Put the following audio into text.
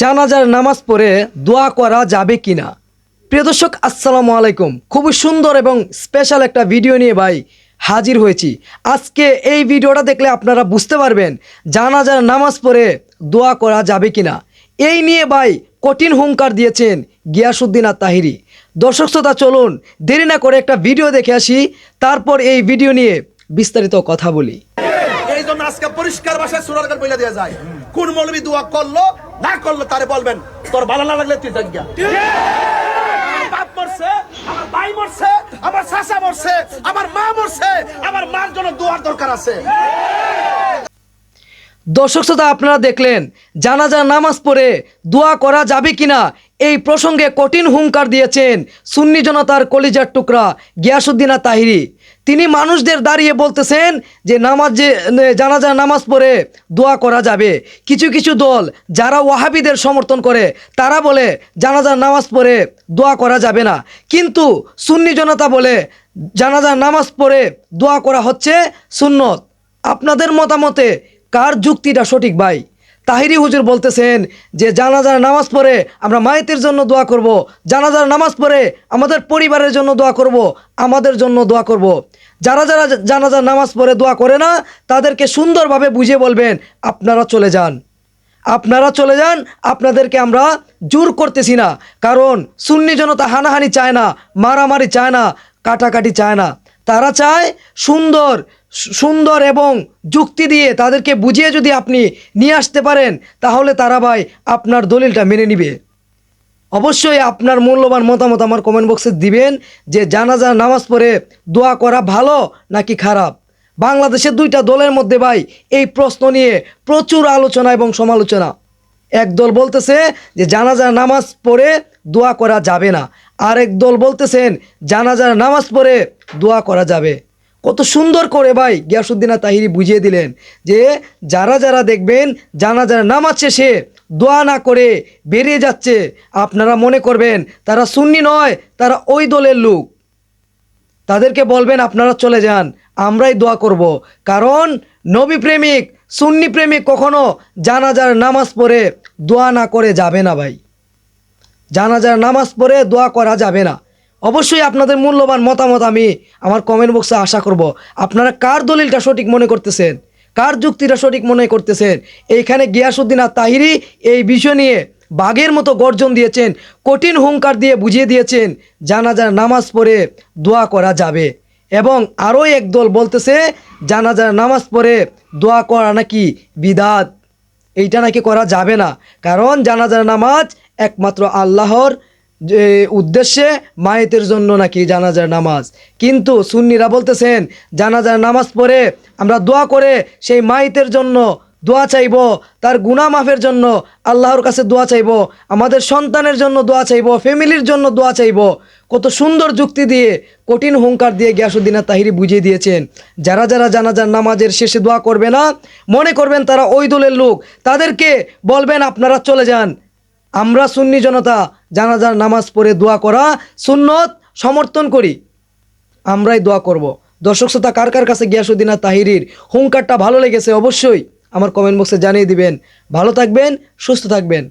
জানাজার নামাজ পড়ে দোয়া করা যাবে কিনা? প্রিয় দর্শক, আসসালামু আলাইকুম। খুবই সুন্দর এবং স্পেশাল একটা ভিডিও নিয়ে ভাই হাজির হয়েছি। আজকে এই ভিডিওটা দেখলে আপনারা বুঝতে পারবেন জানাজার নামাজ পড়ে দোয়া করা যাবে কি না এই নিয়ে ভাই কঠিন হুঙ্কার দিয়েছেন গিয়াসুদ্দিন আর তাহিরি দর্শক শ্রোতা, চলুন দেরি না করে একটা ভিডিও দেখে আসি, তারপর এই ভিডিও নিয়ে বিস্তারিত কথা বলি। এই জন্য আজকে পরিষ্কার ভাষায় সুরারকার বলে দেওয়া যায়। কোন মৌলবী দোয়া করল? না করল, তারে বলবেন, তোর ভালো না লাগলে তুই জাজ্ঞা আমার ভাই মরছে, আমার মা মরছে, আমার মার জন্য দোয়ার দরকার আছে। দর্শক শ্রোতা, আপনারা দেখলেন, জানাজার নামাজ পড়ে দোয়া করা যাবে কিনা, এই প্রসঙ্গে কঠিন হুঙ্কার দিয়েছেন সুন্নি জনতার কলিজার টুকরা গিয়াসুদ্দিনা তাহিরি তিনি মানুষদের দাঁড়িয়ে বলতেছেন যে নামাজ যে জানাজার নামাজ পড়ে দোয়া করা যাবে। কিছু কিছু দল যারা ওয়াহাবিদের সমর্থন করে, তারা বলে জানাজার নামাজ পড়ে দোয়া করা যাবে না। কিন্তু সুন্নি জনতা বলে জানাজার নামাজ পড়ে দোয়া করা হচ্ছে সুন্নত। আপনাদের মতামতে কার যুক্তিটা সঠিক ভাই? তাহিরি হুজুর বলতেছেন যে জানাজার নামাজ পড়ে আমরা মায়েতের জন্য দোয়া করব। জানাজার নামাজ পড়ে আমাদের পরিবারের জন্য দোয়া করব। আমাদের জন্য দোয়া করব। যারা যারা জানাজার নামাজ পড়ে দোয়া করে না, তাদেরকে সুন্দরভাবে বুঝিয়ে বলবেন, আপনারা চলে যান আপনারা চলে যান, আপনাদেরকে আমরা জোর করতেছি না কারণ সুন্নি জনতা হানাহানি চায় না, মারামারি চায় না, কাটাকাটি চায় না তারা চায় সুন্দর সুন্দর এবং যুক্তি দিয়ে তাদেরকে বুঝিয়ে যদি আপনি নিয়ে আসতে পারেন, তাহলে তারা ভাই আপনার দলিলটা মেনে নিবে। অবশ্যই আপনার মূল্যবান মতামত আমার কমেন্ট বক্সে দিবেন যে জানাজা, নামাজ পড়ে দোয়া করা ভালো নাকি খারাপ? বাংলাদেশের দুইটা দলের মধ্যে ভাই এই প্রশ্ন নিয়ে প্রচুর আলোচনা এবং সমালোচনা। এক দল বলতেছে যে জানাজার নামাজ পড়ে দোয়া করা যাবে না। আরেক দল বলতেছেন, জানাজার নামাজ পড়ে দোয়া করা যাবে। কত সুন্দর করে ভাই গিয়াসুদ্দিনা তাহিরি বুঝিয়ে দিলেন যে, যারা যারা দেখবেন জানাজার নামাজ শেষে দোয়া না করে বেরিয়ে যাচ্ছে, আপনারা মনে করবেন তারা সুন্নি নয়, তারা ওই দলের লোক। তাদেরকে বলবেন, আপনারা চলে যান, আমরাই দোয়া করব। কারণ নবী প্রেমিক, সুন্নি প্রেমিক কখনো জানাজার নামাজ পড়ে দোয়া না করে যাবে না ভাই। জানাজার নামাজ পড়ে দোয়া করা যাবে না। অবশ্যই আপনাদের মূল্যবান মতামত আমি আমার কমেন্ট বক্সে আশা করব। আপনারা কার দলিলটা সঠিক মনে করতেছেন? কার যুক্তিটা সঠিক মনে করতেছেন? এইখানে গিয়াসুদ্দিন আর তাহিরি এই বিষয় নিয়ে বাঘের মতো গর্জন দিয়েছেন, কঠিন হুঙ্কার দিয়ে বুঝিয়ে দিয়েছেন, জানাজার নামাজ পড়ে দোয়া করা যাবে। এবং আরও এক দল বলতেছে, জানাজার নামাজ পড়ে দোয়া করা নাকি বিদাত? এইটা নাকি করা যাবে না। কারণ জানাজার নামাজ একমাত্র আল্লাহর যে উদ্দেশ্যে মায়েতের জন্য নাকি জানাজার নামাজ। কিন্তু সুন্নিরা বলতেছেন, জানাজার নামাজ পড়ে আমরা দোয়া করে সেই মায়েতের জন্য দোয়া চাইব, তার গুনাহ মাফের জন্য আল্লাহর কাছে দোয়া চাইব, আমাদের সন্তানের জন্য দোয়া চাইব, ফ্যামিলির জন্য দোয়া চাইব। কত সুন্দর যুক্তি দিয়ে, কঠিন হুঙ্কার দিয়ে গিয়াসুদ্দিন তাহিরি বুঝিয়ে দিয়েছেন, যারা যারা জানাজার নামাজের শেষে দোয়া করবে না, মনে করবেন তারা ওই দলের লোক, তাদেরকে বলবেন আপনারা চলে যান। আমরা সুন্নি জনতা জানাজার নামাজ পড়ে দোয়া করা সুন্নত সমর্থন করি। আমরাই দোয়া করব। দর্শক শ্রোতা, কার কার কাছে গিয়াসুদ্দিন তাহিরির হুঙ্কারটা ভালো লেগেছে অবশ্যই আমার কমেন্ট বক্সে জানিয়ে দিবেন। ভালো থাকবেন, সুস্থ থাকবেন।